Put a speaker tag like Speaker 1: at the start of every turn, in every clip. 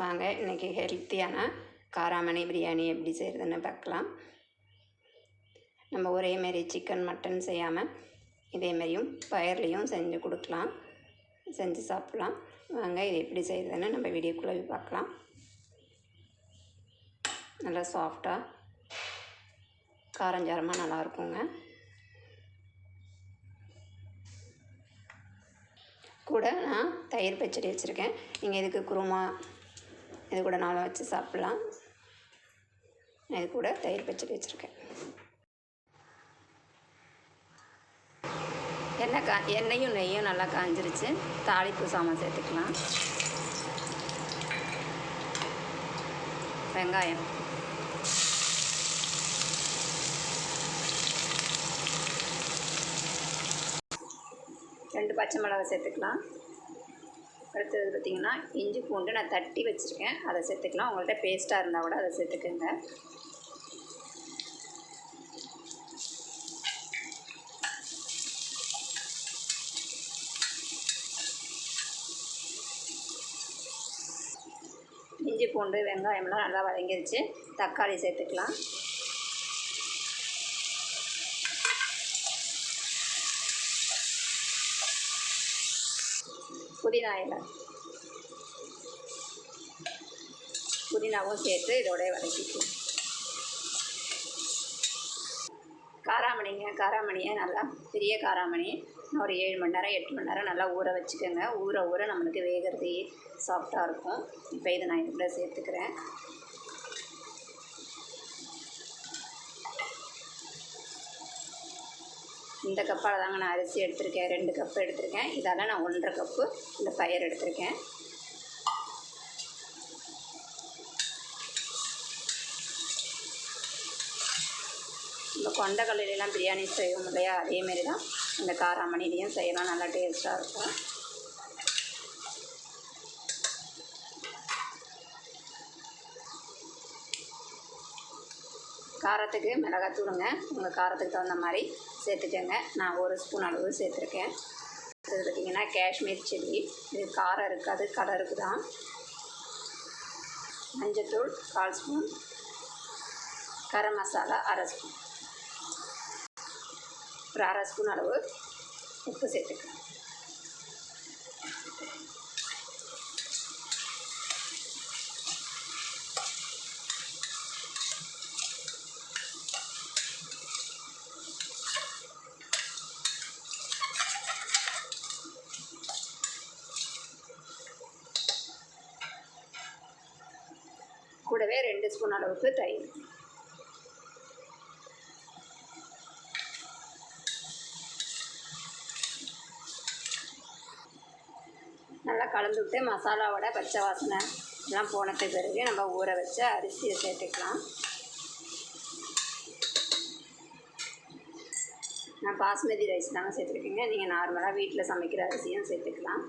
Speaker 1: வாங்க இன்றைக்கி ஹெல்த்தியான காராமணி பிரியாணி எப்படி செய்கிறதுன்னு பார்க்கலாம். நம்ம ஒரே மாரி சிக்கன் மட்டன் செய்யாமல் இதேமாரியும் பயர்லேயும் செஞ்சு கொடுக்கலாம். செஞ்சு சாப்பிட்லாம். வாங்க இது எப்படி செய்கிறதுன்னு நம்ம வீடியோக்குள்ளே போய் பார்க்கலாம். நல்லா சாஃப்டாக காரஞ்சாரமாக நல்லா இருக்குங்க. கூட நான் தயிர் பச்சடி வச்சுருக்கேன். நீங்கள் இதுக்கு குருமா இது கூட நாளை வச்சு சாப்பிட்லாம். இது கூட தயிர் பச்சடி வச்சுருக்கேன். எண்ணெய் கா எண்ணெயும் நெய்யும் நல்லா காஞ்சிருச்சு. தாளிப்பு சாமான் சேர்த்துக்கலாம். வெங்காயம். ரெண்டு பச்சை மிளகா சேர்த்துக்கலாம். அடுத்தது பார்த்திங்கன்னா இஞ்சி பூண்டு நான் தட்டி வச்சுருக்கேன். அதை சேர்த்துக்கலாம். உங்கள்கிட்ட பேஸ்ட்டாக இருந்தால் கூட அதை சேர்த்துக்கோங்க. இஞ்சி பூண்டு வெங்காயம்லாம் நல்லா வதங்கிருச்சு. தக்காளி சேர்த்துக்கலாம். புதினா இலை புதினாவும் சேர்த்து இதோட வதக்கிக்கலாம். காராமணிங்க காராமணியை நல்லா பெரிய காராமணி ஒரு ஏழு மணி நேரம் எட்டு மணி நேரம் நல்லா ஊற வச்சுக்கோங்க. ஊற ஊற நம்மளுக்கு வேகிறது சாஃப்டாக இருக்கும். இப்போ இதை நான் இதுக்குள்ள சேர்த்துக்கிறேன். இந்த கப்பால் தாங்க நான் அரிசி எடுத்திருக்கேன். ரெண்டு கப்பு எடுத்திருக்கேன். இதால் நான் ஒன்றரை கப்பு இந்த பயிர் எடுத்திருக்கேன். இந்த கொண்டக்கடலையெல்லாம் பிரியாணி செய்வோம் இல்லையா? அதேமாரி தான் இந்த காராமணிலையும் செய்யலாம். நல்லா டேஸ்ட்டாக இருக்கும். காரத்துக்கு மிளகாத்தூளுங்க உங்கள் காரத்துக்கு தகுந்த மாதிரி சேர்த்துக்கோங்க. நான் ஒரு ஸ்பூன் அளவு சேர்த்துருக்கேன். இது பார்த்திங்கன்னா காஷ்மீர் சில்லி. இது காரம் இருக்காது கலருக்கு தான் மஞ்சத்தூள் கால் ஸ்பூன். கரம் மசாலா அரை ஸ்பூன். ஒரு அரை ஸ்பூன் அளவு உப்பு சேர்த்துக்கேன் கூடவே ரெண்டு ஸ்பூன் அளவுக்கு தயிர். நல்லா கலந்து விட்டு மசாலாவோட பச்சை வாசனை எல்லாம் போனதுக்கு பிறகு நம்ம ஊற வச்ச அரிசியை சேர்த்துக்கலாம். நான் பாஸ்மதி ரைஸ் தாங்க சேர்த்துருக்கேங்க. நீங்கள் நார்மலாக வீட்டில் சமைக்கிற அரிசியும் சேர்த்துக்கலாம்.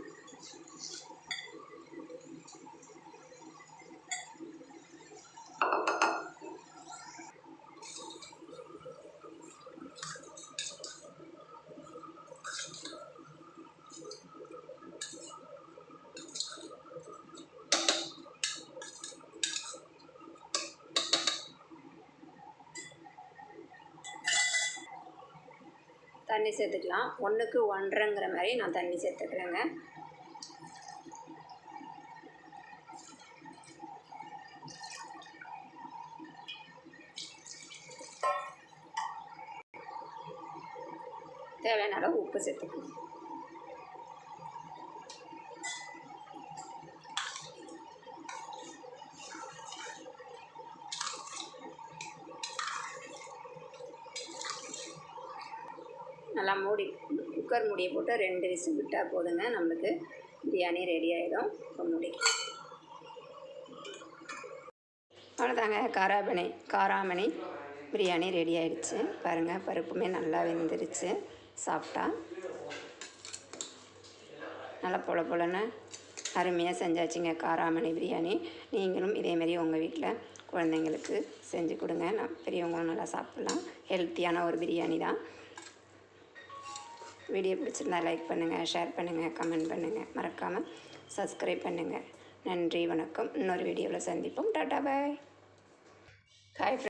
Speaker 1: தண்ணி சேர்த்துக்கலாம். ஒன்றுக்கு ஒன்றரைங்கிற மாதிரி நான் தண்ணி சேர்த்துக்கிறேங்க. தேவையான அளவு உப்பு சேர்த்துக்கலாம். நல்லா மூடி குக்கர் மூடியை போட்டு ரெண்டு விசில் விட்டால் போதுங்க. நம்மளுக்கு பிரியாணி ரெடி ஆகிடும் இப்போ மூடி அவ்வளோதாங்க. காராமணி காராமணி பிரியாணி ரெடி ஆகிடுச்சு பாருங்கள் பருப்புமே நல்லா வெந்துருச்சு. சாப்பிட்டா நல்லா பொல பொலன்னு அருமையாக செஞ்சாச்சுங்க காராமணி பிரியாணி. நீங்களும் இதேமாரி உங்கள் வீட்டில் குழந்தைங்களுக்கு செஞ்சு கொடுங்க. நான் பெரியவங்களும் நல்லா சாப்பிட்லாம். ஹெல்த்தியான ஒரு பிரியாணி தான். வீடியோ பிடிச்சிருந்தா லைக் பண்ணுங்கள் ஷேர் பண்ணுங்கள் கமெண்ட் பண்ணுங்கள் மறக்காமல் சப்ஸ்கிரைப் பண்ணுங்கள் நன்றி வணக்கம். இன்னொரு வீடியோவில் சந்திப்போம். டாட்டா பாய். ஹாய்